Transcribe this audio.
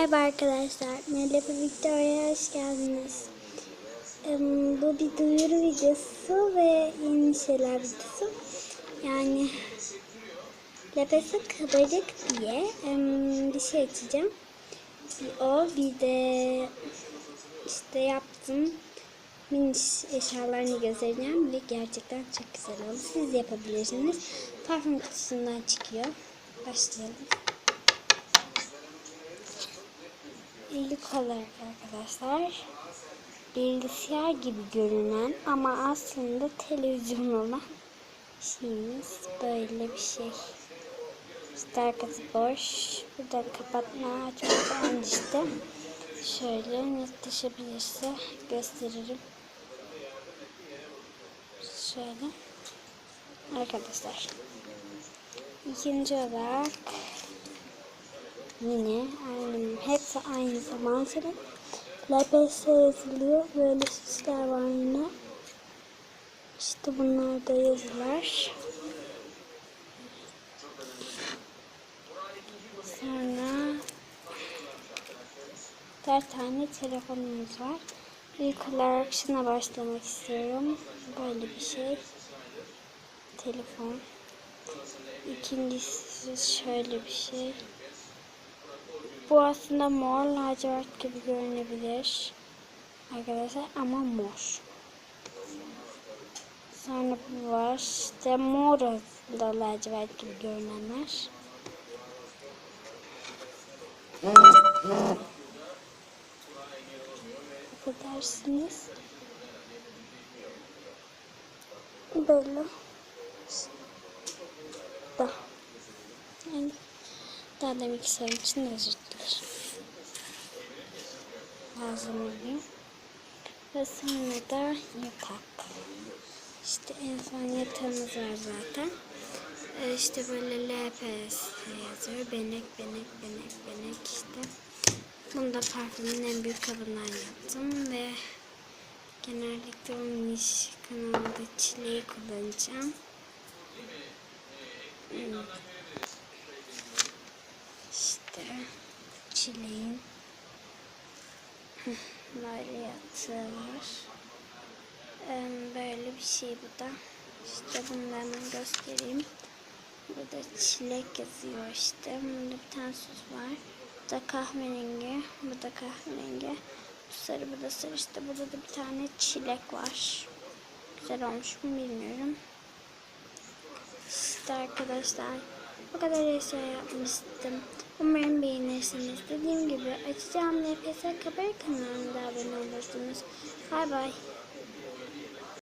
Merhaba arkadaşlar. Merhaba Victoria'ya hoş geldiniz. Bu bir duyuru videosu ve yeni şeyler videosu. Yani Lepesi kabarık diye bir şey açacağım. O bir de işte yaptım. Mini eşyalarını göstereceğim ve gerçekten çok güzel oldu. Siz yapabilirsiniz. Parfüm kutusundan çıkıyor. Başlayalım. İlk olarak arkadaşlar bilgisayar gibi görünen ama aslında televizyon olan şeyimiz böyle bir şey. İşte arkası boş. Buradan kapatma açma falan işte. Şöyle netleşebilirse gösteririm. Şöyle. Arkadaşlar. İkinci olarak yine aynı, hepsi aynı zamanda LPS yazılıyor. Böyle süsler var yine. İşte bunlar da yazılar. Sonra dört tane telefonumuz var. İlk olarak şuna başlamak istiyorum. Böyle bir şey. Telefon. İkincisi şöyle bir şey. Bu aslında mor lacivert gibi görünebilir. Arkadaşlar ama mor. Sonra bu var. İşte mor da lacivert gibi görünenler. Affedersiniz. Böyle. Da. Yani daha demek istediğim için özür dilerim. Oluyor. Ve sonra da yatak. İşte en son yatağımız var zaten. Ee, işte böyle LPS yazıyor. Benek, benek, benek, benek işte. Bunu da parfümün en büyük kabından yaptım ve genellikle onun iş kanalında çileği kullanacağım. Hmm. İşte çileğin böyle. Ee, Böyle bir şey bu da. İşte bunu hemen göstereyim. Burada çilek yazıyor işte. Bunda bir tane süs var. Bu da kahverengi. Bu da kahverengi. Bu sarı bu da sarı. İşte burada da bir tane çilek var. Güzel olmuş mu bilmiyorum. İşte arkadaşlar bu kadar eşya yapmıştım. Umarım beğenirsiniz. Dediğim gibi açacağım nefese kabar kanalına da abone olursunuz. Bay bay.